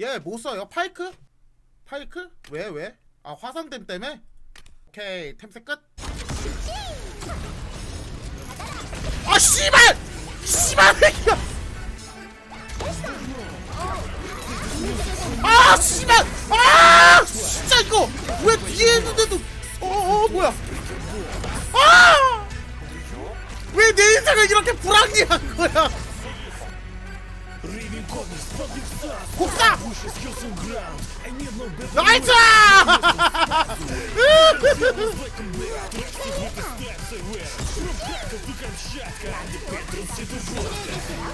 얘뭐 써요? 파이크? 파이크? 왜 왜? 아 화상댐 때문에? 오케이 템색 끝. 아 씨발! 씨발! 아 씨발! 아 진짜 이거 왜 뒤에 있는데도 어어 뭐야? 아! 왜 내 인생을 이렇게 불합리한 거야? 곡사! 나이스!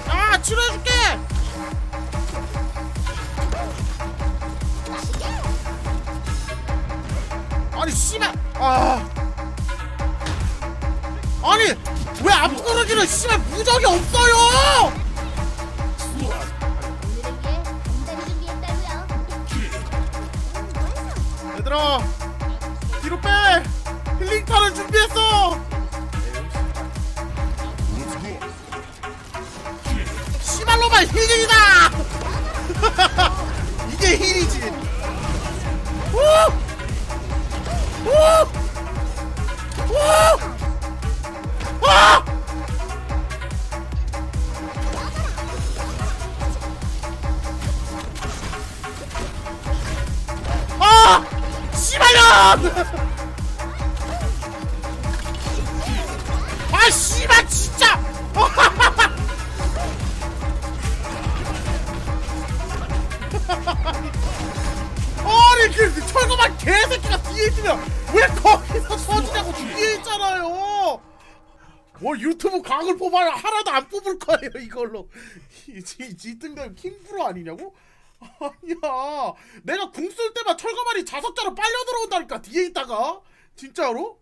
아 치료해줄게! 아니 씨발! 아 아니 왜 앞구르기는 씨발 무적이 없어요! 얘들아 뒤로 빼. 힐링탄을 준비했어. 씨발로만 힐링이다 씨발년! 아 씨발 진짜! 아니 그 철거만 개새끼가 뒤에 있으면 왜 거기서 터지냐고 뒤에 있잖아요. 뭐 유튜브 강을 뽑아야 하나도 안 뽑을 거예요 이걸로. 이지 등급 킹프로 아니냐고? 아니야. 내가 궁 쓸 때만 철거만이 자석자로 빨려 들어온다니까 뒤에 있다가 진짜로?